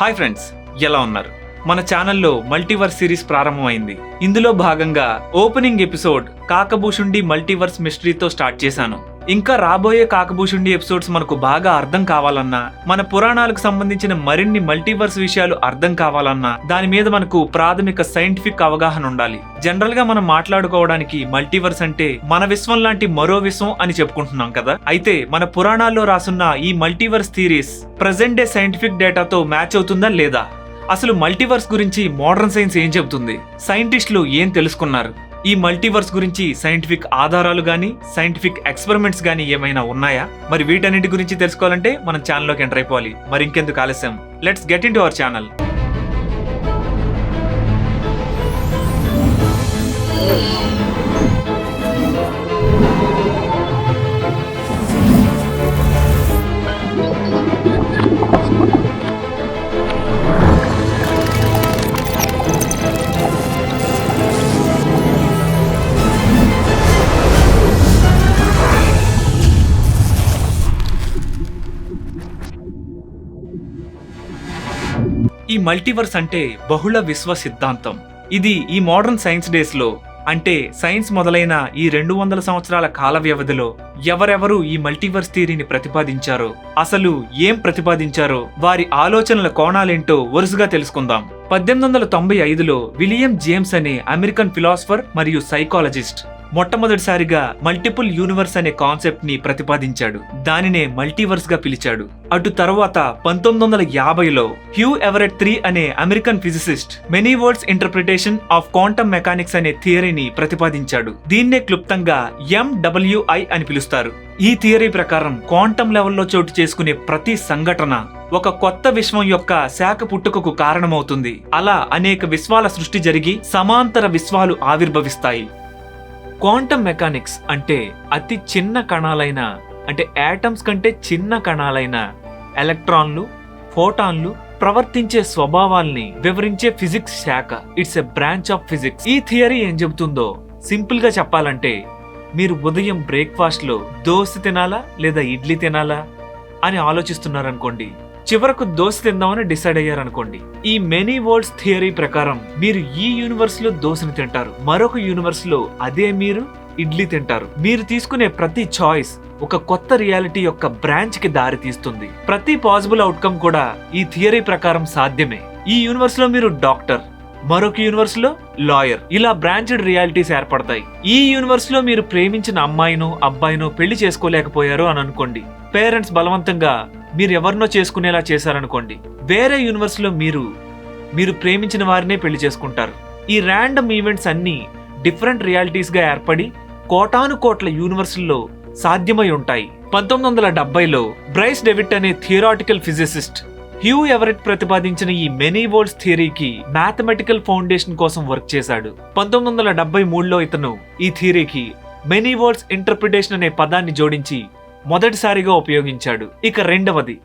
Hi friends ఎలా ఉన్నారు? మన ఛానల్లో మల్టీవర్స్ సిరీస్ ప్రారంభమైంది. ఇందులో భాగంగా ఓపెనింగ్ ఎపిసోడ్ కాకభూషుండి మల్టీవర్స్ మిస్టరీతో స్టార్ట్ చేశాను. ఇంకా రాబోయే కాకభూషుండి ఎపిసోడ్స్ మనకు బాగా అర్థం కావాలన్నా మన పురాణాలకు సంబంధించిన మరిన్ని మల్టీవర్స్ విషయాలు అర్థం కావాలన్నా దాని మీద మనకు ప్రాథమిక సైంటిఫిక్ అవగాహన ఉండాలి. జనరల్గా మనం మాట్లాడుకోవడానికి మల్టీవర్స్ అంటే మన విశ్వం లాంటి మరో విశ్వం అని చెప్పుకుంటున్నాం కదా? అయితే మన పురాణాల్లో రాసున్న ఈ multiverse theories present day scientific డేటాతో మ్యాచ్ అవుతుందా లేదా? అసలు మల్టీవర్స్ గురించి మోడర్న్ సైన్స్ ఏం చెబుతుంది? సైంటిస్టులు ఏం తెలుసుకున్నారు? ఈ మల్టీవర్స్ గురించి సైంటిఫిక్ ఆధారాలు కానీ సైంటిఫిక్ ఎక్స్పెరిమెంట్స్ కానీ ఏమైనా ఉన్నాయా? మరి వీటన్నిటి గురించి తెలుసుకోవాలంటే మనం ఛానల్లోకి ఎంటర్ అయిపోవాలి. మరి ఇంకెందుకు ఆలస్యం? Let's get into our channel. Yeah. Multiverse అంటే బహుళ విశ్వ సిద్ధాంతం. ఇది ఈ మోడర్న్ సైన్స్ డేస్లో అంటే సైన్స్ మొదలైన ఈ రెండు వందల సంవత్సరాల కాల వ్యవధిలో ఎవరెవరు ఈ మల్టీవర్స్ థియరీని ప్రతిపాదించారో అసలు ఏం ప్రతిపాదించారో వారి ఆలోచనల కోణాలేంటో వరుసగా తెలుసుకుందాం. పద్దెనిమిది వందల తొంభై ఐదులో విలియం జేమ్స్ అనే అమెరికన్ ఫిలాసఫర్ మరియు సైకాలజిస్ట్ మొట్టమొదటిసారిగా మల్టిపుల్ యూనివర్స్ అనే కాన్సెప్ట్ని ప్రతిపాదించాడు. దానినే మల్టీవర్స్గా పిలిచాడు. అటు తర్వాత పంతొమ్మిది వందల యాభైలో హ్యూ ఎవరెట్ త్రీ అనే American physicist many words interpretation of quantum mechanics అనే థియరీని ప్రతిపాదించాడు. దీన్నే క్లుప్తంగా ఎండబ్ల్యూఐ అని పిలుస్తారు. ఈ థియరీ ప్రకారం క్వాంటమ్ లెవెల్లో చోటు చేసుకునే ప్రతి సంఘటన ఒక కొత్త విశ్వం యొక్క శాఖ పుట్టుకకు కారణమవుతుంది. అలా అనేక విశ్వాల సృష్టి జరిగి సమాంతర విశ్వాలు ఆవిర్భవిస్తాయి. క్వాంటమ్ మెకానిక్స్ అంటే అతి చిన్న కణాలైన అంటే యాటమ్స్ కంటే చిన్న కణాలైన ఎలక్ట్రాన్లు ఫోటాన్లు ప్రవర్తించే స్వభావాల్ని వివరించే ఫిజిక్స్ శాఖ. It's a branch of physics ఈ థియరీ ఏం చెబుతుందో సింపుల్గా చెప్పాలంటే మీరు ఉదయం బ్రేక్ఫాస్ట్లో దోశ తినాలా లేదా ఇడ్లీ తినాలా అని ఆలోచిస్తున్నారనుకోండి చివరకు దోశ తిందామని డిసైడ్ అయ్యారనుకోండి ఈ మెనీ వరల్డ్స్ థియరీ ప్రకారం మీరు ఈ యూనివర్స్లో దోశని తింటారు మరొక యూనివర్స్లో అదే మీరు ఇడ్లీ తింటారు. మీరు తీసుకునే ప్రతి చాయిస్ ఒక కొత్త రియాలిటీ యొక్క బ్రాంచ్కి దారి తీస్తుంది. ప్రతి పాసిబుల్ అవుట్కమ్ కూడా ఈ థియరీ ప్రకారం సాధ్యమే. ఈ యూనివర్స్లో మీరు డాక్టర్ మరొక యూనివర్స్లో లాయర్ ఇలా బ్రాంచెడ్ రియాలిటీస్ ఏర్పడతాయి. ఈ యూనివర్స్లో మీరు ప్రేమించిన అమ్మాయినో అబ్బాయినో పెళ్ళి చేసుకోలేకపోయారు అని అనుకోండి. పేరెంట్స్ బలవంతంగా మీరు ఎవరినో చేసుకునేలా చేశారనుకోండి. వేరే యూనివర్స్లో మీరు మీరు ప్రేమించిన వారినే పెళ్ళి చేసుకుంటారు. ఈ ర్యాండమ్ ఈవెంట్స్ అన్ని డిఫరెంట్ రియాలిటీస్గా ఏర్పడి కోటాను కోట్ల యూనివర్సుల్లో సాధ్యమై ఉంటాయి. పంతొమ్మిది వందల డెబ్బైలో బ్రైస్ డెవిట్ అనే థియరాటికల్ ఫిజిసిస్ట్ హ్యూ ఎవరెట్ ప్రతిపాదించిన ఈ మెనీ వోల్డ్స్ థియరీకి మ్యాథమెటికల్ ఫౌండేషన్ కోసం వర్క్ చేశాడు. పంతొమ్మిది వందల డెబ్బై మూడులో ఇతను ఈ థియరీకి మెనీ వోల్డ్స్ ఇంటర్ప్రిటేషన్ అనే పదాన్ని జోడించి మొదటిసారిగా ఉపయోగించాడు. ఇక రెండవది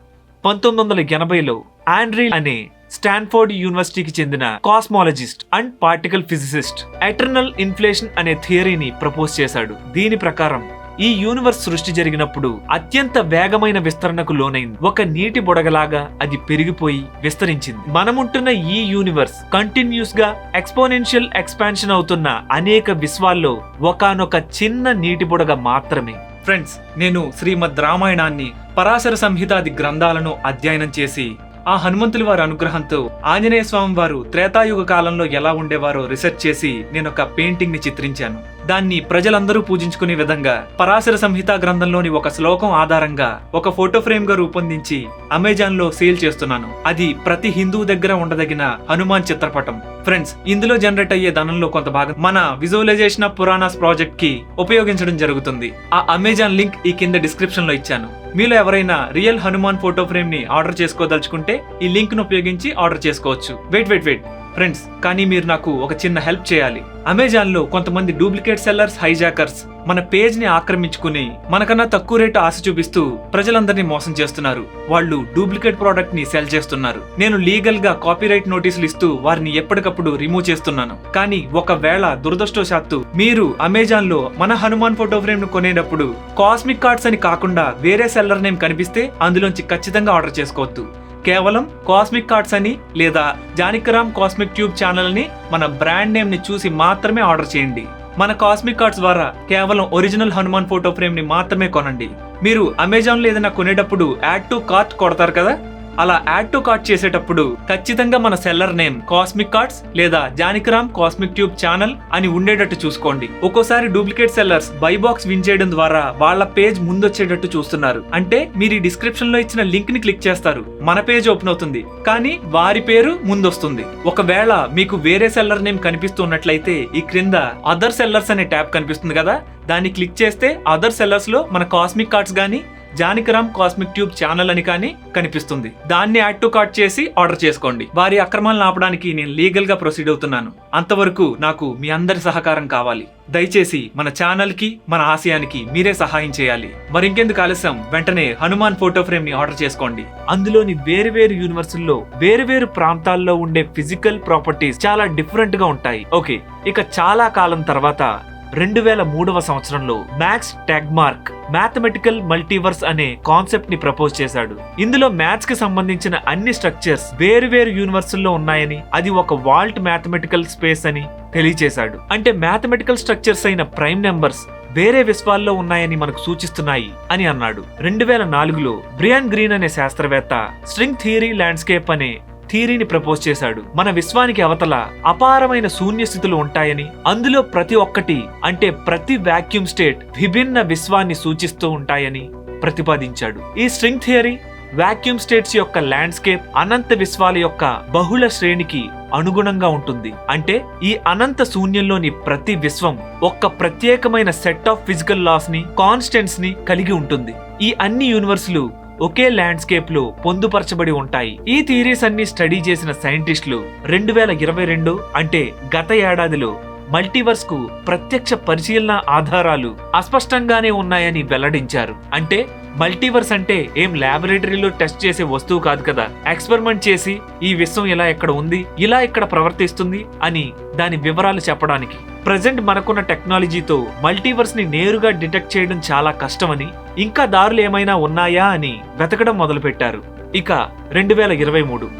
పంతొమ్మిది వందల ఎనభైలో ఆండ్రీ అనే స్టాన్ఫోర్డ్ యూనివర్సిటీకి చెందిన cosmologist and particle physicist eternal inflation అనే థియరీని ప్రపోజ్ చేశాడు. దీని ప్రకారం ఈ యూనివర్స్ సృష్టి జరిగినప్పుడు అత్యంత వేగమైన విస్తరణకు లోనైంది. ఒక నీటి బుడగలాగా అది పెరిగిపోయి విస్తరించింది. మనముంటున్న ఈ యూనివర్స్ కంటిన్యూస్గా ఎక్స్పోనెన్షియల్ ఎక్స్పాన్షన్ అవుతున్న అనేక విశ్వాల్లో ఒకానొక చిన్న నీటి బుడగ మాత్రమే. ఫ్రెండ్స్ నేను శ్రీమద్ రామాయణాన్ని పరాశర సంహితాది గ్రంథాలను అధ్యయనం చేసి ఆ హనుమంతుల వారి అనుగ్రహంతో ఆంజనేయ స్వామి వారు త్రేతాయుగ కాలంలో ఎలా ఉండేవారో రీసెర్చ్ చేసి నేను ఒక పెయింటింగ్ని చిత్రించాను. దాన్ని ప్రజలందరూ పూజించుకునే విధంగా పరాశర సంహిత గ్రంథంలోని ఒక శ్లోకం ఆధారంగా ఒక ఫోటో ఫ్రేమ్గా రూపొందించి అమెజాన్లో సేల్ చేస్తున్నాను. అది ప్రతి హిందువు దగ్గర ఉండదగిన హనుమాన్ చిత్రపటం. ఫ్రెండ్స్ ఇందులో జనరేట్ అయ్యే ధనంలో కొంత భాగం మన విజువలైజేషన్ ఆఫ్ పురాణాస్ ప్రాజెక్ట్కి ఉపయోగించడం జరుగుతుంది. ఆ అమెజాన్ లింక్ ఈ కింద డిస్క్రిప్షన్లో ఇచ్చాను. మీలో ఎవరైనా రియల్ హనుమాన్ ఫోటో ఫ్రేమ్ని ఆర్డర్ చేసుకోదలుచుకుంటే ఈ లింక్ను ఉపయోగించి ఆర్డర్ చేసుకోవచ్చు. Wait wait wait. ఫ్రెండ్స్ కానీ మీరు నాకు ఒక చిన్న హెల్ప్ చేయాలి. అమెజాన్లో కొంతమంది డూప్లికేట్ సెల్లర్స్ హైజాకర్స్ మన పేజ్ని ఆక్రమించుకుని మనకన్నా తక్కువ రేటు ఆశ చూపిస్తూ ప్రజలందరినీ మోసం చేస్తున్నారు. వాళ్ళు డూప్లికేట్ ప్రోడక్ట్ని సెల్ చేస్తున్నారు. నేను లీగల్గా కాపీరైట్ నోటీసులు ఇస్తూ వారిని ఎప్పటికప్పుడు రిమూవ్ చేస్తున్నాను. కానీ ఒకవేళ దురదృష్టవశాత్తు మీరు అమెజాన్లో మన హనుమాన్ ఫోటో ఫ్రేమ్ను కొనేటప్పుడు కాస్మిక్ కార్డ్స్ అని కాకుండా వేరే సెల్లర్ నేమ్ కనిపిస్తే అందులోంచి ఖచ్చితంగా ఆర్డర్ చేసుకోవద్దు. కేవలం కాస్మిక్ కార్డ్స్ అని లేదా జానికరామ్ కాస్మిక్ ట్యూబ్ ఛానల్ అని మన బ్రాండ్ నేమ్ని చూసి మాత్రమే ఆర్డర్ చేయండి. మన కాస్మిక్ కార్డ్స్ ద్వారా కేవలం ఒరిజినల్ హనుమాన్ ఫోటో ఫ్రేమ్ని మాత్రమే కొనండి. మీరు అమెజాన్లో ఏదైనా కొనేటప్పుడు యాడ్ టు కార్ట్ కొడతారు కదా? అలా యాడ్ టు కార్ట్ చేసేటప్పుడు ఖచ్చితంగా మన సెల్లర్ నేమ్ కాస్మిక్ కార్డ్స్ లేదా జానికరామ్ కాస్మిక్ ట్యూబ్ ఛానల్ అని ఉండేటట్టు చూసుకోండి. ఒక్కోసారి duplicate sellers buy box win చేయడం ద్వారా వాళ్ళ పేజ్ ముందొచ్చేటట్టు చూస్తున్నారు. అంటే మీరు ఈ డిస్క్రిప్షన్లో ఇచ్చిన లింక్ని క్లిక్ చేస్తారు. మన పేజ్ ఓపెన్ అవుతుంది. కానీ వారి పేరు ముందొస్తుంది. ఒకవేళ మీకు వేరే సెల్లర్ నేమ్ కనిపిస్తున్నట్లయితే ఈ క్రింద అదర్ సెల్లర్స్ అనే ట్యాబ్ కనిపిస్తుంది కదా? దాన్ని క్లిక్ చేస్తే అదర్ సెల్లర్స్లో మన కాస్మిక్ కార్డ్స్ గానీ జానికరామ్ కాస్మిక్ ట్యూబ్ ఛానల్ అని కానీ కనిపిస్తుంది. దాన్ని యాడ్ టు కార్ట్ చేసి ఆర్డర్ చేసుకోండి. వారి అక్రమాలను ఆపడానికి నేను లీగల్గా ప్రొసీడ్ అవుతున్నాను. అంతవరకు నాకు మీ అందరి సహకారం కావాలి. దయచేసి మన ఛానల్కి మన ఆశయానికి మీరే సహాయం చేయాలి. మరింకెందుకు ఆలస్యం? వెంటనే హనుమాన్ ఫోటో ఫ్రేమ్ని ఆర్డర్ చేసుకోండి. అందులోని వేరు వేరు యూనివర్సుల్లో వేరు వేరు ప్రాంతాల్లో ఉండే ఫిజికల్ ప్రాపర్టీస్ చాలా డిఫరెంట్గా ఉంటాయి. ఓకే ఇక చాలా కాలం తర్వాత రెండు వేల మూడవ సంవత్సరంలో మ్యాక్స్ ట్యాగ్మార్క్ మ్యాథమెటికల్ మల్టీవర్స్ అనే కాన్సెప్ట్ని ప్రపోజ్ చేశాడు. ఇందులో మ్యాథ్స్కి సంబంధించిన అన్ని స్ట్రక్చర్స్ వేరు వేరు యూనివర్సుల్లో ఉన్నాయని అది ఒక వాల్ట్ మ్యాథమెటికల్ స్పేస్ అని తెలియజేశాడు అంటే మ్యాథమెటికల్ స్ట్రక్చర్స్ అయిన ప్రైమ్ నెంబర్స్ వేరే విశ్వాల్లో ఉన్నాయని మనకు సూచిస్తున్నాయి అని అన్నాడు. రెండు వేల నాలుగులో బ్రియాన్ గ్రీన్ అనే శాస్త్రవేత్త స్ట్రింగ్ థియరీ ల్యాండ్స్కేప్ అనే థియరీని ప్రపోజ్ చేశాడు. మన విశ్వానికి అవతల అపారమైన శూన్య స్థితులు ఉంటాయని అందులో ప్రతి ఒక్కటి అంటే ప్రతి వాక్యూమ్ స్టేట్ విభిన్న విశ్వాన్ని సూచిస్తూ ఉంటాయని ప్రతిపాదించాడు. ఈ స్ట్రింగ్ థియరీ వాక్యూమ్ స్టేట్స్ యొక్క ల్యాండ్స్కేప్ అనంత విశ్వాల యొక్క బహుళ శ్రేణికి అనుగుణంగా ఉంటుంది. అంటే ఈ అనంత శూన్యంలోని ప్రతి విశ్వం ఒక్క ప్రత్యేకమైన సెట్ ఆఫ్ ఫిజికల్ లాస్ని కాన్స్టెంట్స్ని కలిగి ఉంటుంది. ఈ అన్ని యూనివర్సులు ఒకే ల్యాండ్స్కేప్లో పొందుపరచబడి ఉంటాయి. ఈ థియరీస్ అన్ని స్టడీ చేసిన సైంటిస్టులు రెండు వేల ఇరవై రెండు అంటే గత ఏడాదిలో మల్టీవర్స్కు ప్రత్యక్ష పరిశీలన ఆధారాలు అస్పష్టంగానే ఉన్నాయని వెల్లడించారు. అంటే మల్టీవర్స్ అంటే ఏం ల్యాబొరేటరీలో టెస్ట్ చేసే వస్తువు కాదు కదా. ఎక్స్పెరిమెంట్ చేసి ఈ విశ్వం ఇలా ఎక్కడ ఉంది ఇలా ఇక్కడ ప్రవర్తిస్తుంది అని దాని వివరాలు చెప్పడానికి. ప్రజెంట్ మనకున్న టెక్నాలజీతో మల్టీవర్స్ని నేరుగా డిటెక్ట్ చేయడం చాలా కష్టమని ఇంకా దారులు ఏమైనా ఉన్నాయా అని వెతకడం మొదలుపెట్టారు. ఇక రెండు వేల ఇరవై మూడు.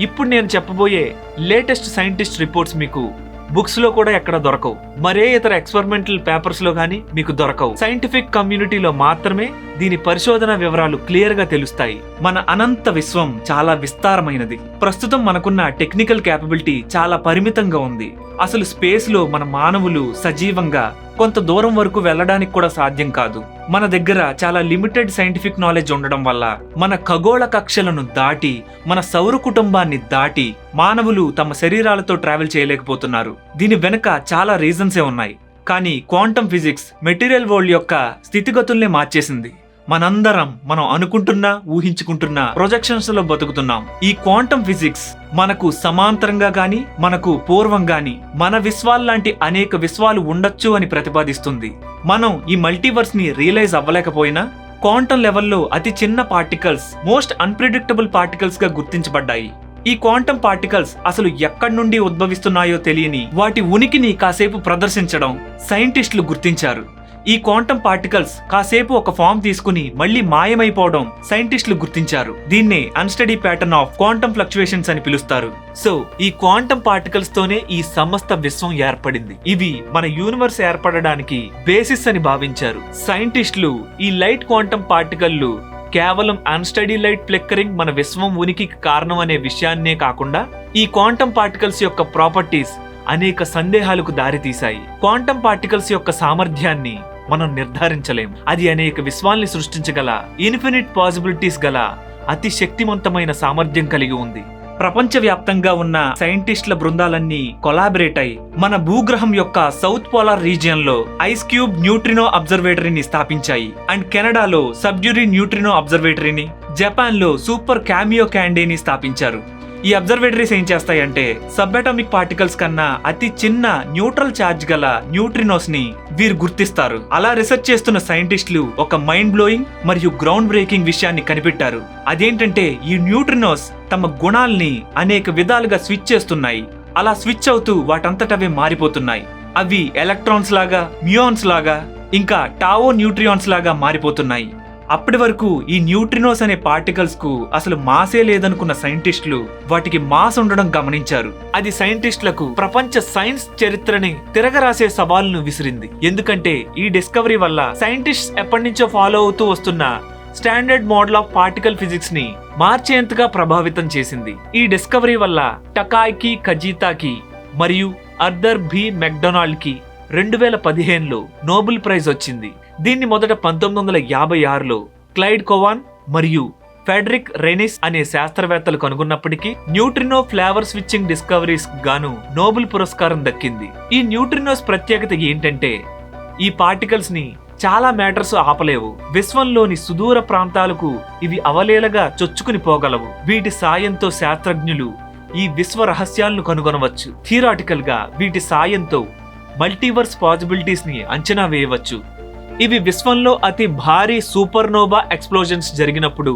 ఇప్పుడు నేను చెప్పబోయే లేటెస్ట్ సైంటిస్ట్ రిపోర్ట్స్ మీకు బుక్స్లో కూడా ఎక్కడ దొరకవు. మరే ఇతర ఎక్స్పెరిమెంటల్ పేపర్స్లో గానీ మీకు దొరకవు. సైంటిఫిక్ కమ్యూనిటీలో మాత్రమే దీని పరిశోధన వివరాలు క్లియర్గా తెలుస్తాయి. మన అనంత విశ్వం చాలా విస్తారమైనది. ప్రస్తుతం మనకున్న టెక్నికల్ క్యాపబిలిటీ చాలా పరిమితంగా ఉంది. అసలు స్పేస్లో మన మానవులు సజీవంగా కొంత దూరం వరకు వెళ్ళడానికి కూడా సాధ్యం కాదు. మన దగ్గర చాలా లిమిటెడ్ సైంటిఫిక్ నాలెడ్జ్ ఉండడం వల్ల మన ఖగోళ కక్షలను దాటి మన సౌర కుటుంబాన్ని దాటి మానవులు తమ శరీరాలతో ట్రావెల్ చేయలేకపోతున్నారు. దీని వెనుక చాలా రీజన్సే ఉన్నాయి. కానీ క్వాంటమ్ ఫిజిక్స్ మెటీరియల్ వరల్డ్ యొక్క స్థితిగతుల్నే మార్చేసింది. మనందరం మనం అనుకుంటున్నా ఊహించుకుంటున్నా ప్రొజెక్షన్స్లో బతుకుతున్నాం. ఈ క్వాంటమ్ ఫిజిక్స్ మనకు సమాంతరంగా గాని మనకు పూర్వం గాని మన విశ్వాల్లాంటి అనేక విశ్వాలు ఉండొచ్చు అని ప్రతిపాదిస్తుంది. మనం ఈ మల్టీవర్స్ని రియలైజ్ అవ్వలేకపోయినా క్వాంటమ్ లెవెల్లో అతి చిన్న పార్టికల్స్ మోస్ట్ అన్ప్రిడిక్టబుల్ పార్టికల్స్గా గుర్తించబడ్డాయి. ఈ క్వాంటమ్ పార్టికల్స్ అసలు ఎక్కడి నుండి ఉద్భవిస్తున్నాయో తెలియని వాటి ఉనికిని కాసేపు ప్రదర్శించడం సైంటిస్టులు గుర్తించారు. ఈ క్వాంటమ్ పార్టికల్స్ కాసేపు ఒక ఫామ్ తీసుకుని మళ్ళీ మాయమైపోవడం సైంటిస్టులు గుర్తించారు. దీన్నే unsteady pattern of quantum fluctuations అని పిలుస్తారు. సో ఈ క్వాంటమ్ పార్టికల్స్ తోనే ఈ సమస్త విశ్వం ఏర్పడింది. ఇవి మన యూనివర్స్ ఏర్పడడానికి బేసిస్ అని భావించారు. సైంటిస్టులు ఈ లైట్ క్వాంటమ్ పార్టికల్లు కేవలం అన్స్టడీ లైట్ ఫ్లిక్కరింగ్ మన విశ్వం ఉనికికి కారణం అనే విషయాన్నే కాకుండా ఈ క్వాంటమ్ పార్టికల్స్ యొక్క ప్రాపర్టీస్ అనేక సందేహాలకు దారితీశాయి. క్వాంటమ్ పార్టికల్స్ యొక్క సామర్థ్యాన్ని మనం నిర్ధారించలేం. అది అనేక విశ్వాల్ని సృష్టించగల ఇన్ఫినిట్ పాసిబిలిటీస్ గల అతి శక్తివంతమైన సామర్థ్యం కలిగి ఉంది. ప్రపంచవ్యాప్తంగా ఉన్న సైంటిస్టుల బృందాలన్నీ కొలాబరేట్ అయి మన భూగ్రహం యొక్క సౌత్ పోలార్ రీజియన్లో ఐస్ క్యూబ్ న్యూట్రినో అబ్జర్వేటరీని స్థాపించాయి. అండ్ కెనడాలో సబ్డ్యూరీ న్యూట్రినో అబ్జర్వేటరీని జపాన్లో సూపర్ క్యామియో క్యాండీని స్థాపించారు. ఈ అబ్జర్వేటరీస్ ఏం చేస్తాయంటే సబ్అటామిక్ పార్టికల్స్ కన్నా అతి చిన్న న్యూట్రల్ ఛార్జ్ గల న్యూట్రినోస్ని వీరు గుర్తిస్తారు. అలా రీసెర్చ్ చేస్తున్న సైంటిస్టులు ఒక మైండ్ బ్లోయింగ్ మరియు గ్రౌండ్ బ్రేకింగ్ విషయాన్ని కనిపెట్టారు. అదేంటంటే ఈ న్యూట్రినోస్ తమ గుణాల్ని అనేక విధాలుగా స్విచ్ చేస్తున్నాయి. అలా స్విచ్ అవుతూ వాటంతటవే మారిపోతున్నాయి. అవి ఎలక్ట్రాన్స్ లాగా మ్యూయాన్స్ లాగా ఇంకా టావో న్యూట్రియాన్స్ లాగా మారిపోతున్నాయి. అప్పటి వరకు ఈ న్యూట్రినోస్ అనే పార్టికల్స్కు అసలు మాసే లేదనుకున్న సైంటిస్టులు వాటికి మాస్ ఉండడం గమనించారు. అది సైంటిస్టులకు ప్రపంచ సైన్స్ చరిత్రని తిరగరాసే సవాలును విసిరింది. ఎందుకంటే ఈ డిస్కవరీ వల్ల సైంటిస్ట్ ఎప్పటి నుంచో ఫాలో అవుతూ వస్తున్న స్టాండర్డ్ మోడల్ ఆఫ్ పార్టికల్ ఫిజిక్స్ని మార్చేంతగా ప్రభావితం చేసింది. ఈ డిస్కవరీ వల్ల టకాయ్కి కజీతాకి మరియు అర్దర్ బి మెక్డొనాల్డ్కి రెండు వేల పదిహేనులో నోబెల్ ప్రైజ్ వచ్చింది. దీన్ని మొదట పంతొమ్మిది వందల యాభై ఆరులో క్లైడ్ కోవాన్ మరియు ఫెడరిక్ రెనిస్ అనే శాస్త్రవేత్తలు కనుగొన్నప్పటికీ న్యూట్రినో ఫ్లేవర్ స్విచ్చింగ్ డిస్కవరీస్ గాను నోబెల్ పురస్కారం దక్కింది. ఈ న్యూట్రినోస్ ప్రత్యేకత ఏంటంటే ఈ పార్టికల్స్ని చాలా మ్యాటర్స్ ఆపలేవు. విశ్వంలోని సుదూర ప్రాంతాలకు ఇవి అవలేలగా చొచ్చుకుని పోగలవు. వీటి సాయంతో శాస్త్రజ్ఞులు ఈ విశ్వ రహస్యాలను కనుగొనవచ్చు. థియరాటికల్గా వీటి సాయంతో మల్టీవర్స్ పాసిబిలిటీస్ని అంచనా వేయవచ్చు. ఇవి విశ్వంలో అతి భారీ సూపర్నోవా ఎక్స్ప్లోజన్స్ జరిగినప్పుడు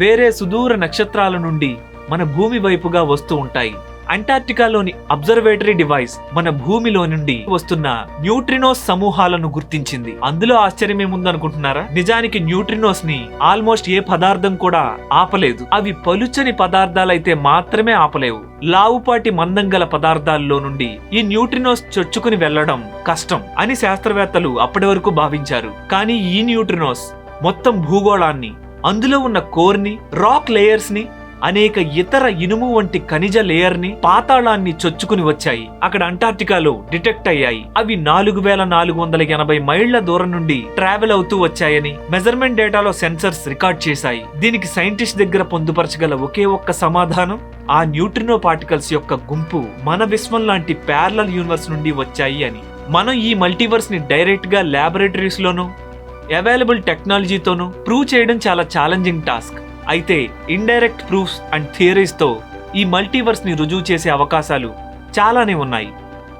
వేరే సుదూర నక్షత్రాల నుండి మన భూమి వైపుగా వస్తూ ఉంటాయి. అంటార్క్టికాలోని అబ్జర్వేటరీ డివైస్ మన భూమిలో నుండి వస్తున్న న్యూట్రినోస్ సమూహాలను గుర్తించింది. అందులో ఆశ్చర్యం ఏముందనుకుంటున్నారా? నిజానికి న్యూట్రినోస్ని ఆల్మోస్ట్ ఏ పదార్థం కూడా ఆపలేదు. అవి పలుచని పదార్థాలైతే మాత్రమే ఆపలేవు. లావుపాటి మందం గల పదార్థాల్లో నుండి ఈ న్యూట్రినోస్ చొచ్చుకుని వెళ్ళడం కష్టం అని శాస్త్రవేత్తలు అప్పటి వరకు భావించారు. కానీ ఈ న్యూట్రినోస్ మొత్తం భూగోళాన్ని అందులో ఉన్న కోర్ని రాక్ లేయర్స్ని అనేక ఇతర ఇనుము వంటి ఖనిజ లేయర్ని పాతాళాన్ని చొచ్చుకుని వచ్చాయి. అక్కడ అంటార్క్టికాలో డిటెక్ట్ అయ్యాయి. అవి నాలుగు వేల నాలుగు వందల ఎనభై మైళ్ళ దూరం నుండి ట్రావెల్ అవుతూ వచ్చాయని మెజర్మెంట్ డేటాలో సెన్సర్స్ రికార్డ్ చేశాయి. దీనికి సైంటిస్ట్ దగ్గర పొందుపరచగల ఒకే ఒక్క సమాధానం ఆ న్యూట్రినో పార్టికల్స్ యొక్క గుంపు మన విశ్వం లాంటి ప్యారలల్ యూనివర్స్ నుండి వచ్చాయి అని. మనం ఈ మల్టీవర్స్ని డైరెక్ట్గా ల్యాబొరేటరీస్ లోనూ అవైలబుల్ టెక్నాలజీతోనూ ప్రూవ్ చేయడం చాలా ఛాలెంజింగ్ టాస్క్. అయితే ఇండైరెక్ట్ ప్రూఫ్స్ అండ్ థియరీస్తో ఈ మల్టీవర్స్ని రుజువు చేసే అవకాశాలు చాలానే ఉన్నాయి.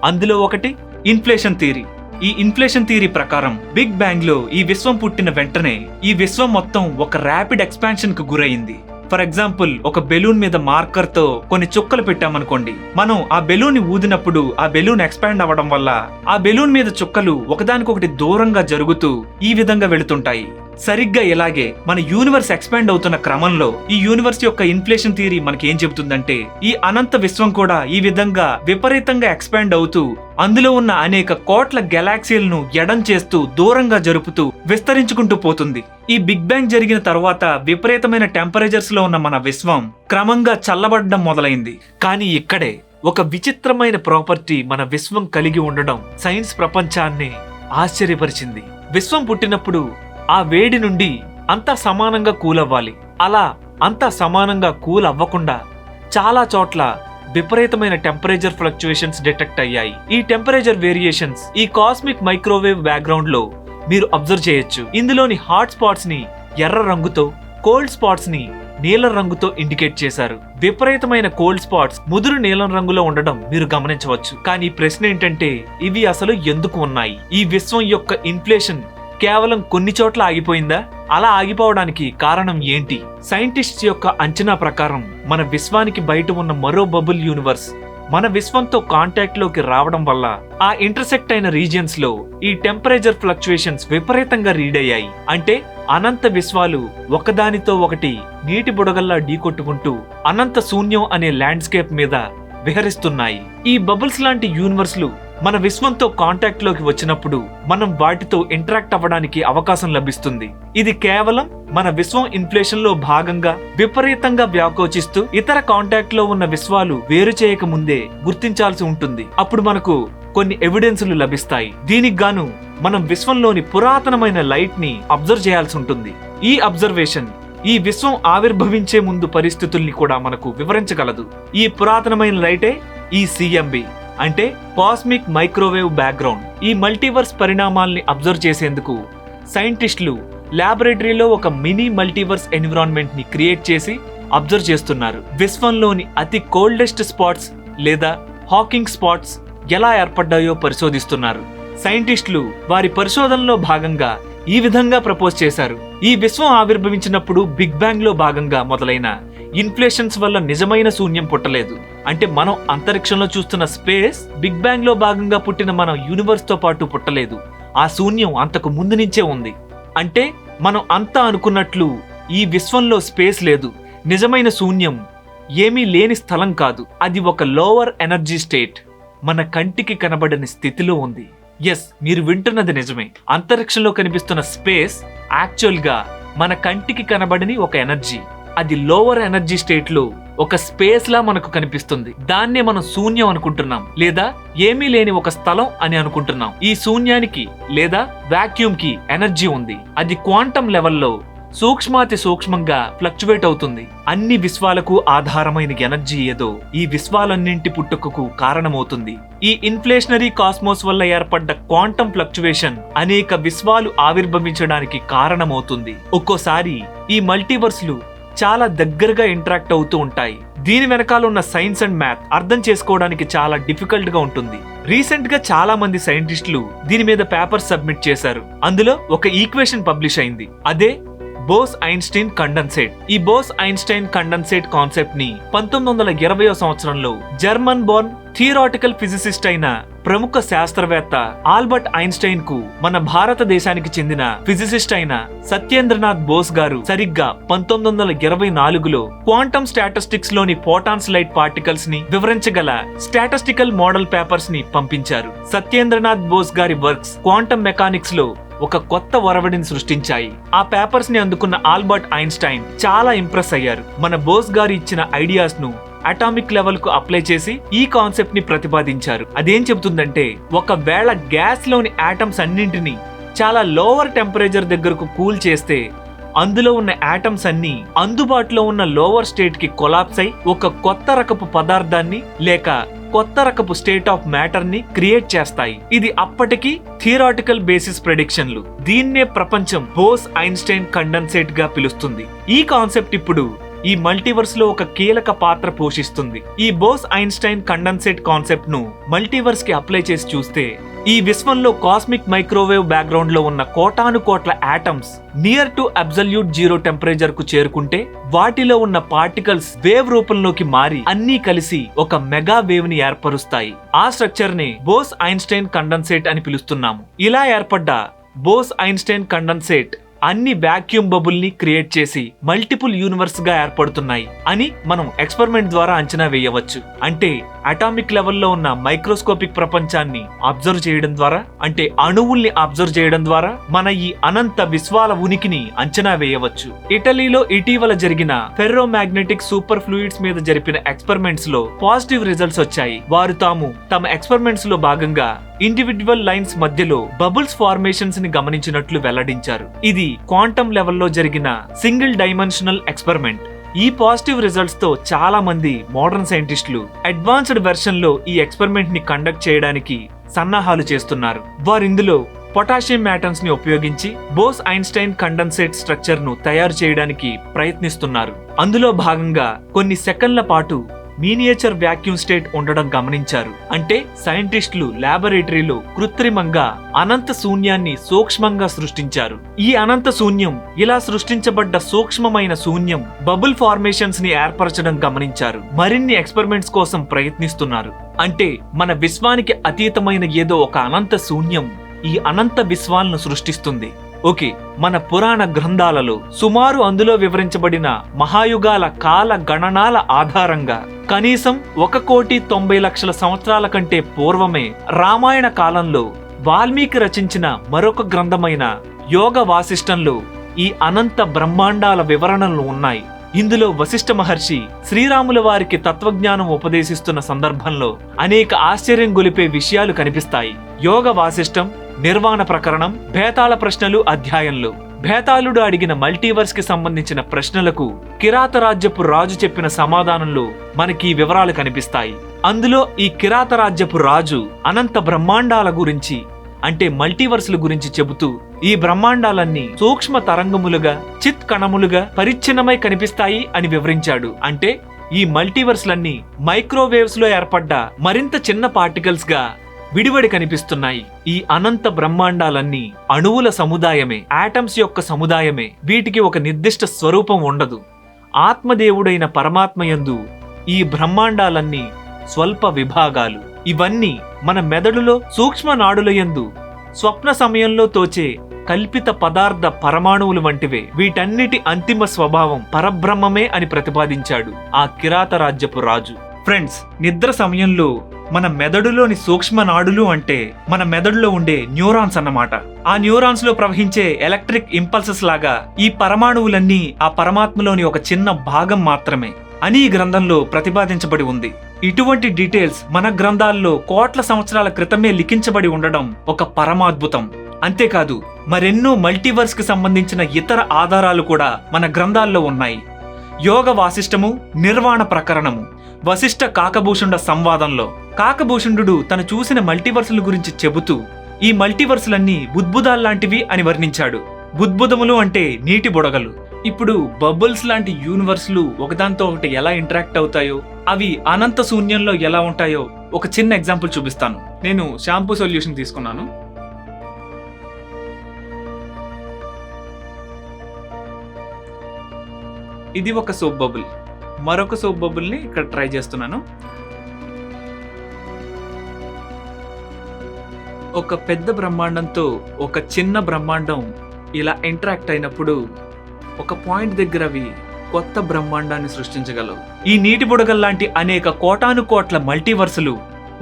అందులో ఒకటి ఇన్ఫ్లేషన్ థియరీ. ఈ ఇన్ఫ్లేషన్ థియరీ ప్రకారం బిగ్ బ్యాంగ్లో ఈ విశ్వం పుట్టిన వెంటనే ఈ విశ్వం మొత్తం ఒక ర్యాపిడ్ ఎక్స్పాన్షన్కు గురైంది. ఫర్ ఎగ్జాంపుల్ ఒక బెలూన్ మీద మార్కర్తో కొన్ని చుక్కలు పెట్టామనుకోండి. మనం ఆ బెలూన్ని ఊదినప్పుడు ఆ బెలూన్ ఎక్స్పాండ్ అవ్వడం వల్ల ఆ బెలూన్ మీద చుక్కలు ఒకదానికొకటి దూరంగా జరుగుతూ ఈ విధంగా వెళుతుంటాయి. సరిగ్గా ఇలాగే మన యూనివర్స్ ఎక్స్పాండ్ అవుతున్న క్రమంలో ఈ యూనివర్స్ యొక్క ఇన్ఫ్లేషన్ థియరీ మనకి ఏం చెబుతుందంటే ఈ అనంత విశ్వం కూడా ఈ విధంగా విపరీతంగా ఎక్స్పాండ్ అవుతూ అందులో ఉన్న అనేక కోట్ల గెలాక్సీలను ఎడం చేస్తూ దూరంగా జరుపుతూ విస్తరించుకుంటూ పోతుంది. ఈ బిగ్ బ్యాంగ్ జరిగిన తర్వాత విపరీతమైన టెంపరేచర్స్లో ఉన్న మన విశ్వం క్రమంగా చల్లబడడం మొదలైంది. కానీ ఇక్కడే ఒక విచిత్రమైన ప్రాపర్టీ మన విశ్వం కలిగి ఉండడం సైన్స్ ప్రపంచాన్ని ఆశ్చర్యపరిచింది. విశ్వం పుట్టినప్పుడు ఆ వేడి నుండి అంతా సమానంగా కూల్ అవ్వాలి అలా అంతా సమానంగా కూల్ అవ్వకుండా చాలా చోట్ల విపరీతమైన టెంపరేచర్ ఫ్లక్చుయేషన్స్ డిటెక్ట్ అయ్యాయి. ఈ టెంపరేచర్ వేరియేషన్స్ ఈ కాస్మిక్ మైక్రోవేవ్ బ్యాక్గ్రౌండ్లో మీరు అబ్జర్వ్ చేయొచ్చు. ఇందులోని హాట్ స్పాట్స్ని ఎర్ర రంగుతో కోల్డ్ స్పాట్స్ని నీలం రంగుతో ఇండికేట్ చేశారు. విపరీతమైన కోల్డ్ స్పాట్స్ ముదురు నీలం రంగులో ఉండడం మీరు గమనించవచ్చు. కానీ ప్రశ్న ఏంటంటే ఇవి అసలు ఎందుకు ఉన్నాయి? ఈ విశ్వం యొక్క ఇన్ఫ్లేషన్ కేవలం కొన్ని చోట్ల ఆగిపోయిందా? అలా ఆగిపోవడానికి కారణం ఏంటి? సైంటిస్ట్ యొక్క అంచనా ప్రకారం మన విశ్వానికి బయట ఉన్న మరో బబుల్ యూనివర్స్ మన విశ్వంతో కాంటాక్ట్లోకి రావడం వల్ల ఆ ఇంటర్సెక్ట్ అయిన రీజియన్స్లో ఈ టెంపరేచర్ ఫ్లక్చుయేషన్స్ విపరీతంగా రీడ్ అయ్యాయి. అంటే అనంత విశ్వాలు ఒకదానితో ఒకటి నీటి బుడగల్లా ఢీకొట్టుకుంటూ అనంత శూన్యం అనే ల్యాండ్స్కేప్ మీద విహరిస్తున్నాయి. ఈ బబుల్స్ లాంటి యూనివర్స్లు మన విశ్వంతో కాంటాక్ట్లోకి వచ్చినప్పుడు మనం వాటితో ఇంటరాక్ట్ అవ్వడానికి అవకాశం లభిస్తుంది. ఇది కేవలం మన విశ్వం ఇన్ఫ్లేషన్లో భాగంగా విపరీతంగా వ్యాకోచిస్తూ ఇతర కాంటాక్ట్లో ఉన్న విశ్వాలు వేరు చేయక ముందే గుర్తించాల్సి ఉంటుంది. అప్పుడు మనకు కొన్ని ఎవిడెన్సులు లభిస్తాయి. దీనికి గాను మనం విశ్వంలోని పురాతనమైన లైట్ని అబ్జర్వ్ చేయాల్సి ఉంటుంది. ఈ అబ్జర్వేషన్ ఈ విశ్వం ఆవిర్భవించే ముందు పరిస్థితుల్ని కూడా మనకు వివరించగలదు. ఈ పురాతనమైన లైటే ఈ సిఎంబి అంటే కాస్మిక్ మైక్రోవేవ్ బ్యాక్గ్రౌండ్. ఈ మల్టీవర్స్ పరిణామాల్ని అబ్జర్వ్ చేసేందుకు సైంటిస్టులు ల్యాబొరేటరీలో ఒక మినీ మల్టీవర్స్ ఎన్విరాన్మెంట్ని క్రియేట్ చేసి అబ్జర్వ్ చేస్తున్నారు. విశ్వంలోని అతి కోల్డెస్ట్ స్పాట్స్ లేదా హాకింగ్ స్పాట్స్ ఎలా ఏర్పడ్డాయో పరిశోధిస్తున్నారు. సైంటిస్టులు వారి పరిశోధనలో భాగంగా ఈ విధంగా ప్రపోజ్ చేశారు. ఈ విశ్వం ఆవిర్భవించినప్పుడు బిగ్ బ్యాంగ్లో భాగంగా మొదలైన ఇన్ఫ్లేషన్స్ వల్ల నిజమైన శూన్యం పుట్టలేదు. అంటే మనం అంతరిక్షంలో చూస్తున్న స్పేస్ బిగ్ బ్యాంగ్లో భాగంగా పుట్టిన మన యూనివర్స్తో పాటు పుట్టలేదు. ఆ శూన్యం అంతకు ముందు నుంచే ఉంది. అంటే మనం అంతా అనుకున్నట్లు ఈ విశ్వంలో స్పేస్ లేదు. నిజమైన శూన్యం ఏమీ లేని స్థలం కాదు. అది ఒక లోవర్ ఎనర్జీ స్టేట్. మన కంటికి కనబడని స్థితిలో ఉంది. ఎస్ మీరు వింటున్నది నిజమే. అంతరిక్షంలో కనిపిస్తున్న స్పేస్ యాక్చువల్గా మన కంటికి కనబడని ఒక ఎనర్జీ. అది లోవర్ ఎనర్జీ స్టేట్లో ఒక స్పేస్ లా మనకు కనిపిస్తుంది. దాన్నే మనం శూన్యం అనుకుంటున్నాం లేదా ఏమీ లేని ఒక స్థలం అని అనుకుంటున్నాం. ఈ శూన్యానికి లేదా వాక్యూమ్కి ఎనర్జీ ఉంది. అది క్వాంటం లెవెల్లో సూక్ష్మాతి సూక్ష్మంగా ఫ్లక్చువేట్ అవుతుంది. అన్ని విశ్వాలకు ఆధారమైన ఎనర్జీ ఏదో ఈ విశ్వాలన్నింటి పుట్టుకకు కారణమవుతుంది. ఈ ఇన్ఫ్లేషనరీ కాస్మోస్ వల్ల ఏర్పడ్డ క్వాంటం ఫ్లక్చువేషన్ అనేక విశ్వాలు ఆవిర్భవించడానికి కారణమవుతుంది. ఒక్కోసారి ఈ మల్టీవర్స్లు చాలా దగ్గరగా ఇంటరాక్ట్ అవుతూ ఉంటాయి. దీని వెనకాల ఉన్న సైన్స్ అండ్ మ్యాథ్ అర్థం చేసుకోవడానికి చాలా డిఫికల్ట్గా ఉంటుంది. రీసెంట్గా చాలా మంది సైంటిస్టులు దీని మీద పేపర్స్ సబ్మిట్ చేశారు. అందులో ఒక ఈక్వేషన్ పబ్లిష్ అయింది. అదే బోస్ ఐన్స్టైన్ కండన్సేట్. ఈ బోస్ ఐన్స్టైన్ కండన్సేట్ కాన్సెప్ట్ని పంతొమ్మిది వందల ఇరవయో సంవత్సరంలో జర్మన్ బోర్న్ థియరాటికల్ ఫిజిసిస్ట్ అయిన ప్రముఖ శాస్త్రవేత్త ఆల్బర్ట్ ఐన్స్టైన్కు మన భారతదేశానికి చెందిన ఫిజిసిస్ట్ అయిన సత్యేంద్రనాథ్ బోస్ గారు సరిగ్గా పంతొమ్మిది వందల ఇరవై నాలుగులో క్వాంటమ్ స్టాటిస్టిక్స్లోని ఫోటాన్స్ లైట్ పార్టికల్స్ని వివరించగల స్టాటిస్టికల్ మోడల్ పేపర్స్ని పంపించారు. సత్యేంద్రనాథ్ బోస్ గారి వర్క్స్ క్వాంటమ్ మెకానిక్స్లో ఒక కొత్త ఒరవడిని సృష్టించాయి. ఆ పేపర్స్ని అందుకున్న ఆల్బర్ట్ ఐన్స్టైన్ చాలా ఇంప్రెస్ అయ్యారు. మన బోస్ గారు ఇచ్చిన ఐడియాస్ను అటామిక్ లెవెల్కు అప్లై చేసి ఈ కాన్సెప్ట్ని ప్రతిపాదించారు. అదేం చెబుతుందంటే ఒకవేళ గ్యాస్లోని ఆటమ్స్ అన్నింటినీ చాలా లోవర్ టెంపరేచర్ దగ్గరకు కూల్ చేస్తే అందులో ఉన్న ఆటమ్స్ అన్ని అందుబాటులో ఉన్న లోవర్ స్టేట్కి కొలాప్స్ అయి ఒక కొత్త రకపు పదార్థాన్ని లేక కొత్త రకపు స్టేట్ ఆఫ్ మ్యాటర్ని క్రియేట్ చేస్తాయి. ఇది అప్పటికి థియరాటికల్ బేసిస్ ప్రెడిక్షన్లు దీన్నే ప్రపంచం బోస్ ఐన్స్టైన్ కండెన్సేట్గా పిలుస్తుంది. ఈ కాన్సెప్ట్ ఇప్పుడు ఈ మల్టీవర్స్లో ఒక కీలక పాత్ర పోషిస్తుంది. ఈ బోస్ ఐన్స్టైన్ కండెన్సేట్ కాన్సెప్ట్ను మల్టీవర్స్కి అప్లై చేసి చూస్తే ఈ విశ్వంలో కాస్మిక్ మైక్రోవేవ్ బ్యాక్గ్రౌండ్లో ఉన్న కోటాను కోట్ల atoms near to absolute zero టెంపరేచర్కు చేరుకుంటే వాటిలో ఉన్న పార్టికల్స్ వేవ్ రూపంలోకి మారి అన్నీ కలిసి ఒక మెగా వేవ్ని ఏర్పరుస్తాయి. ఆ స్ట్రక్చర్ని బోస్ ఐన్స్టైన్ కండన్సేట్ అని పిలుస్తున్నాము. ఇలా ఏర్పడ్డ బోస్ ఐన్స్టైన్ కండన్సేట్ అన్ని వాక్యూమ్ బబుల్ని క్రియేట్ చేసి మల్టిపుల్ యూనివర్స్గా ఏర్పడుతున్నాయి అని మనం ఎక్స్పెరిమెంట్ ద్వారా అంచనా వేయవచ్చు. అంటే అటామిక్ లెవెల్లో ఉన్న మైక్రోస్కోపిక్ ప్రపంచాన్ని అబ్జర్వ్ చేయడం ద్వారా అంటే అణువుల్ని అబ్జర్వ్ చేయడం ద్వారా మన ఈ అనంత విశ్వాల ఉనికిని అంచనా వేయవచ్చు. ఇటలీలో ఇటీవల జరిగిన ఫెర్రో మ్యాగ్నెటిక్ సూపర్ ఫ్లూయిడ్స్ మీద జరిపిన ఎక్స్పెరిమెంట్స్లో పాజిటివ్ రిజల్ట్స్ వచ్చాయి. వారు తాము తమ ఎక్స్పెరిమెంట్స్లో భాగంగా ఇండివిడ్యువల్ లైన్స్ మధ్యలో బబుల్స్ ఫార్మేషన్స్ని గమనించినట్లు వెల్లడించారు. ఇది క్వాంటమ్ లెవెల్లో జరిగిన సింగిల్ డైమెన్షనల్ ఎక్స్పెరిమెంట్. ఈ పాజిటివ్ రిజల్ట్స్తో చాలా మంది మోడర్న్ సైంటిస్టులు అడ్వాన్స్డ్ వెర్షన్లో ఈ ఎక్స్పెరిమెంట్ని కండక్ట్ చేయడానికి సన్నాహాలు చేస్తున్నారు. వారిందులో పొటాషియం మ్యాటమ్స్ని ఉపయోగించి బోస్ ఐన్స్టైన్ కండెన్సేట్ స్ట్రక్చర్ను తయారు చేయడానికి ప్రయత్నిస్తున్నారు. అందులో భాగంగా కొన్ని సెకండ్ల పాటు మీనియేచర్ వ్యాక్యూమ్ స్టేట్ ఉండడం గమనించారు. అంటే సైంటిస్టులు లాబొరేటరీలో కృత్రిమంగా అనంత శూన్యాన్ని సూక్ష్మంగా సృష్టించారు. ఈ అనంత శూన్యం ఇలా సృష్టించబడ్డ సూక్ష్మమైన శూన్యం బబుల్ ఫార్మేషన్స్ని ఏర్పరచడం గమనించారు. మరిన్ని ఎక్స్పెరిమెంట్స్ కోసం ప్రయత్నిస్తున్నారు. అంటే మన విశ్వానికి అతీతమైన ఏదో ఒక అనంత శూన్యం ఈ అనంత విశ్వాలను సృష్టిస్తుంది. ఓకే మన పురాణ గ్రంథాలలో సుమారు అందులో వివరించబడిన మహాయుగాల కాల గణనాల ఆధారంగా కనీసం ఒక కోటి తొంభై లక్షల సంవత్సరాల కంటే పూర్వమే రామాయణ కాలంలో వాల్మీకి రచించిన మరొక గ్రంథమైన యోగ వాసిష్టంలో ఈ అనంత బ్రహ్మాండాల వివరణలు ఉన్నాయి. ఇందులో వశిష్ఠ మహర్షి శ్రీరాముల వారికి తత్వజ్ఞానం ఉపదేశిస్తున్న సందర్భంలో అనేక ఆశ్చర్యం గొలిపే విషయాలు కనిపిస్తాయి. యోగ వాసిష్టం నిర్వాణ ప్రకరణం భేతాళ ప్రశ్నలు అధ్యాయంలో. భేతాళుడు అడిగిన మల్టీవర్స్కి సంబంధించిన ప్రశ్నలకు కిరాత రాజ్యపు రాజు చెప్పిన సమాధానంలో మనకి వివరాలు కనిపిస్తాయి. అందులో ఈ కిరాత రాజ్యపు రాజు అనంత బ్రహ్మాండాల గురించి అంటే మల్టీవర్స్ల గురించి చెబుతూ ఈ బ్రహ్మాండాలన్నీ సూక్ష్మ తరంగములుగా చిత్ కణములుగా పరిచ్ఛిన్నమై కనిపిస్తాయి అని వివరించాడు. అంటే ఈ మల్టీవర్స్లన్నీ మైక్రోవేవ్స్లో ఏర్పడ్డ మరింత చిన్న పార్టికల్స్గా విడివడి కనిపిస్తున్నాయి. ఈ అనంత బ్రహ్మాండాలన్నీ అణువుల సముదాయమే ఆటమ్స్ యొక్క సముదాయమే. వీటికి ఒక నిర్దిష్ట స్వరూపం ఉండదు. ఆత్మదేవుడైన పరమాత్మయందు ఈ బ్రహ్మాండాలన్నీ స్వల్ప విభాగాలు. ఇవన్నీ మన మెదడులో సూక్ష్మ నాడులయందు స్వప్న సమయంలో తోచే కల్పిత పదార్థ పరమాణువులు వంటివే. వీటన్నిటి అంతిమ స్వభావం పరబ్రహ్మమే అని ప్రతిపాదించాడు ఆ కిరాత రాజ్యపు రాజు. ఫ్రెండ్స్ నిద్ర సమయంలో మన మెదడులోని సూక్ష్మ నాడులు అంటే మన మెదడులో ఉండే న్యూరాన్స్ అన్నమాట. ఆ న్యూరాన్స్లో ప్రవహించే ఎలక్ట్రిక్ ఇంపల్సెస్ లాగా ఈ పరమాణువులన్నీ ఆ పరమాత్మలోని ఒక చిన్న భాగం మాత్రమే అని ఈ గ్రంథంలో ప్రతిపాదించబడి ఉంది. ఇటువంటి డీటెయిల్స్ మన గ్రంథాల్లో కోట్ల సంవత్సరాల క్రితమే లిఖించబడి ఉండడం ఒక పరమాద్భుతం. అంతేకాదు మరెన్నో మల్టీవర్స్కి సంబంధించిన ఇతర ఆధారాలు కూడా మన గ్రంథాల్లో ఉన్నాయి. యోగ వాసిష్టము నిర్వాణ ప్రకరణము వశిష్ఠ కాకభూషుండ సంవాదంలో. కాకభూషుండు తను చూసిన మల్టీవర్సుల గురించి చెబుతూ ఈ మల్టీవర్సులన్నీ బుద్భుదాల్లాంటివి అని వర్ణించాడు. బుద్భుదములు అంటే నీటి బుడగలు. ఇప్పుడు బబుల్స్ లాంటి యూనివర్స్లు ఒకదాంతో ఒకటి ఎలా ఇంటరాక్ట్ అవుతాయో అవి అనంత శూన్యంలో ఎలా ఉంటాయో ఒక చిన్న ఎగ్జాంపుల్ చూపిస్తాను. నేను షాంపూ సొల్యూషన్ తీసుకున్నాను. ఇది ఒక సోప్ బబుల్. మరొక సోప్ బబుల్ని ఇక్కడ ట్రై చేస్తున్నాను. ఒక పెద్ద బ్రహ్మాండంతో ఒక చిన్న బ్రహ్మాండం ఇలా ఇంటరాక్ట్ అయినప్పుడు ఒక పాయింట్ దగ్గర అవి కొత్త బ్రహ్మాండాన్ని సృష్టించగలవు. ఈ నీటి బుడగల్లాంటి అనేక కోటాను కోట్ల మల్టీవర్సులు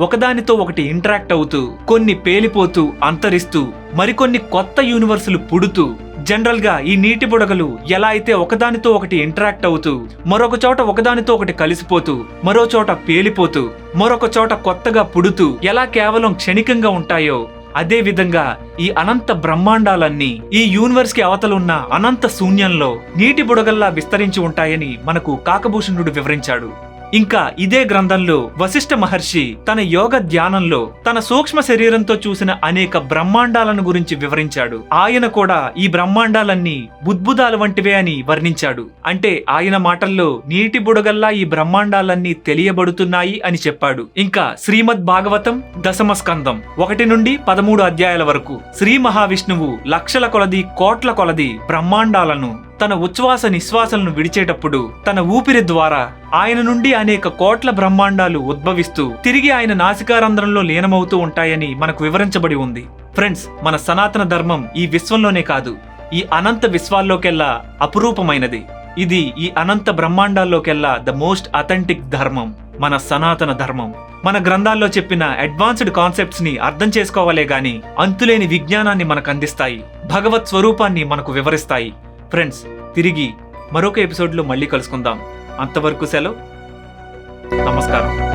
ఒకదానితో ఒకటి ఇంటరాక్ట్ అవుతూ కొన్ని పేలిపోతూ అంతరిస్తూ మరికొన్ని కొత్త యూనివర్సులు పుడుతూ జనరల్గా ఈ నీటి బుడగలు ఎలా అయితే ఒకదానితో ఒకటి ఇంటరాక్ట్ అవుతూ మరొక చోట ఒకదానితో ఒకటి కలిసిపోతూ మరో చోట పేలిపోతూ మరొక చోట కొత్తగా పుడుతూ ఎలా కేవలం క్షణికంగా ఉంటాయో అదేవిధంగా ఈ అనంత బ్రహ్మాండాలన్నీ ఈ యూనివర్స్కి అవతలున్న అనంత శూన్యంలో నీటి బుడగల్లా విస్తరించి ఉంటాయని మనకు కాకభూషణుడు వివరించాడు. ఇంకా ఇదే గ్రంథంలో వశిష్ఠ మహర్షి తన యోగ ధ్యానంలో తన సూక్ష్మ శరీరంతో చూసిన అనేక బ్రహ్మాండాలను గురించి వివరించాడు. ఆయన కూడా ఈ బ్రహ్మాండాలన్నీ బుద్భుదాలు వంటివే అని వర్ణించాడు. అంటే ఆయన మాటల్లో నీటి బుడగల్లా ఈ బ్రహ్మాండాలన్నీ తెలియబడుతున్నాయి అని చెప్పాడు. ఇంకా శ్రీమద్ భాగవతం దశమ స్కందం ఒకటి నుండి పదమూడు అధ్యాయాల వరకు శ్రీ మహావిష్ణువు లక్షల కొలది కోట్ల కొలది బ్రహ్మాండాలను తన ఉచ్ఛ్వాస నిశ్వాసలను విడిచేటప్పుడు తన ఊపిరి ద్వారా ఆయన నుండి అనేక కోట్ల బ్రహ్మాండాలు ఉద్భవిస్తూ తిరిగి ఆయన నాసికారంధ్రంలో లీనమవుతూ ఉంటాయని మనకు వివరించబడి ఉంది. ఫ్రెండ్స్ మన సనాతన ధర్మం ఈ విశ్వంలోనే కాదు. ఈ అనంత విశ్వాల్లోకెల్లా అపురూపమైనది. ఇది ఈ అనంత బ్రహ్మాండాల్లోకెల్లా ద మోస్ట్ అథెంటిక్ ధర్మం మన సనాతన ధర్మం. మన గ్రంథాల్లో చెప్పిన అడ్వాన్స్డ్ కాన్సెప్ట్స్ని అర్థం చేసుకోవాలే గాని అంతులేని విజ్ఞానాన్ని మనకు అందిస్తాయి. భగవత్ స్వరూపాన్ని మనకు వివరిస్తాయి. ఫ్రెండ్స్ తిరిగి మరొక ఎపిసోడ్లో మళ్ళీ కలుసుకుందాం. అంతవరకు సెలవు. నమస్కారం.